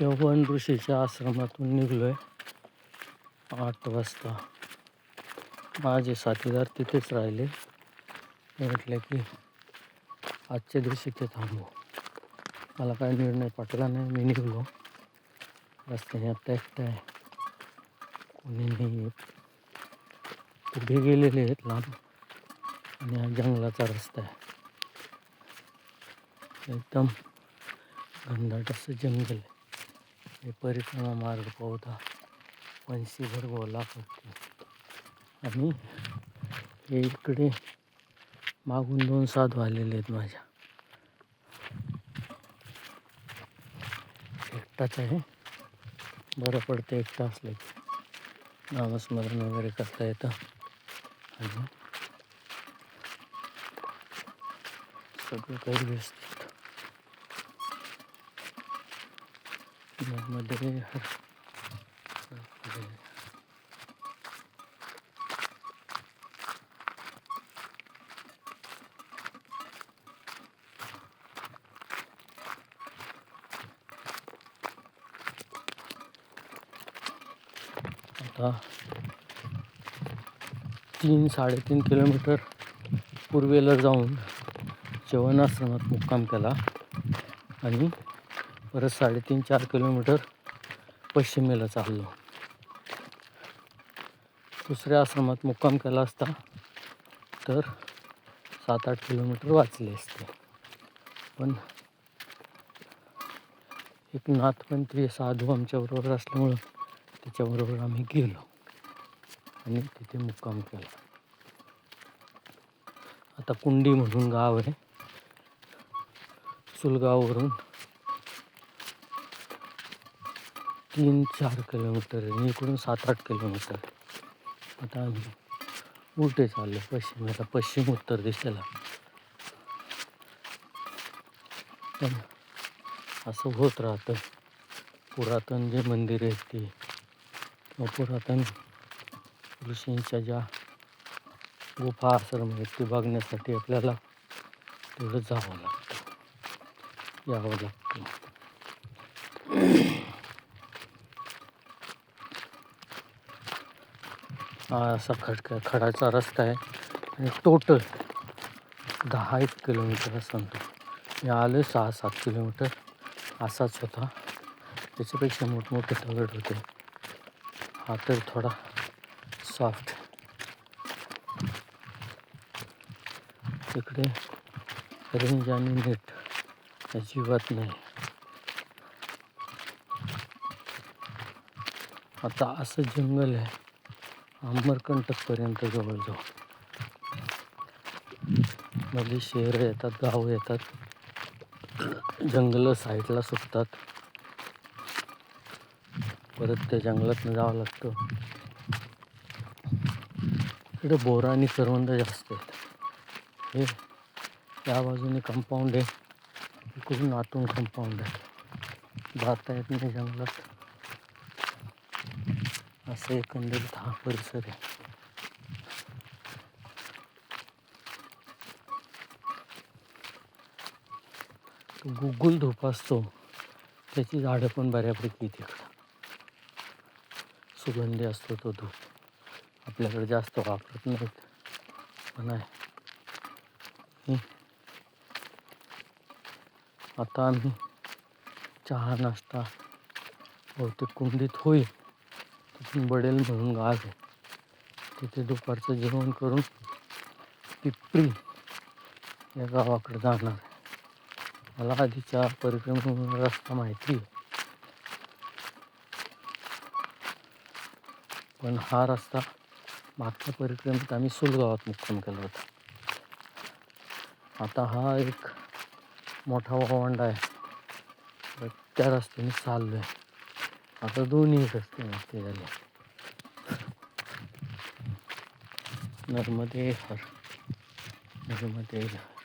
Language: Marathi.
चव्हाण ऋषीच्या आश्रमातून निघलो आहे आठ वाजता. माझे साथीदार तिथेच राहिले. ते म्हटले की आजच्या दिवशी ते थांबू. मला काय निर्णय पटला नाही मी निघलो. रस्त्याने आता एकटा आहे. कोणी नाही येत गेलेले आहेत लांब. आणि हा जंगलाचा रस्ता आहे. एकदम घनदाट असं जंगल आहे. हे परिक्रमा मार्ग पावता वंशीभर गोला करते आणि हे इकडे मागून दोन साधू आलेले आहेत माझ्या. एकटाच आहे. बरं पडतं एकटा असलं की नामस्मरण वगैरे करता येतं. आणि सगळं काही व्यवस्थित. मध्ये आता तीन साडेतीन किलोमीटर पूर्वेला जाऊन जेवण आश्रमात मुक्काम केला. आणि परत साडेतीन चार किलोमीटर पश्चिमेला चाललो. दुसऱ्या आश्रमात मुक्काम केला असता तर सात आठ किलोमीटर वाचले असते. पण एक नाथपंथी साधू आमच्याबरोबर असल्यामुळं त्याच्याबरोबर आम्ही गेलो आणि तिथे मुक्काम केला. आता कुंडी म्हणून गाव आहे. सुलगाववरून तीन चार किलोमीटर आणि इकडून सात आठ किलोमीटर आता आम्ही उलटे चाललो पश्चिमेला पश्चिम उत्तर दिशेला. पण असं होत राहतं. पुरातन जे मंदिर आहेत ते किंवा पुरातन ऋषींच्या ज्या गुफा आश्रम आहेत ते बघण्यासाठी आपल्याला तेवढं जावं लागतं. यावं लागतं. असा खडका खडाचा रस्ता आहे. आणि टोटल दहा एक किलोमीटर असं तो मी आलो सहा सात किलोमीटर. असाच होता. त्याच्यापेक्षा मोठमोठे दगड होते. हा तर थोडा सॉफ्ट तिकडे रेंज आणि नेट अजिबात नाही. आता असं जंगल आहे. अमरकंटकपर्यंत जवळजवळ. मध्ये शहरं येतात गावं येतात. जंगलं साईडला सुटतात. परत त्या जंगलातनं जावं लागतं. इकडे बोरा आणि करवंद जास्त आहेत. हे या बाजूने कंपाऊंड आहे. इकडून आतून कंपाऊंड आहे. जाता येत नाही जंगलात. असं एकंदरीत हा परिसर आहे. तो गुगुल धूप असतो. त्याची झाडं पण बऱ्यापैकी तिकडं. सुगंधी असतो तो धूप. आपल्याकडे जास्त वापरत नाहीत. पण आहे. आता आम्ही चहा नाश्ता बहुतेक कुंडीत होईल. बडेल म्हणून गाव आहे. तिथे दुपारचं जेवण करून पिपरी या गावाकडे जाणार आहे. मला आधीच्या परिक्रमेचा रस्ता माहिती आहे. पण हा रस्ता मागच्या परिक्रमेत आम्ही सुलगावात मुक्काम केला होता. आता हा एक मोठा वावंडा आहे. तर त्या रस्त्याने चाललो आहे आता दोन्ही रस्ते नसते झाले. नर्मदे हर नर्मदे हर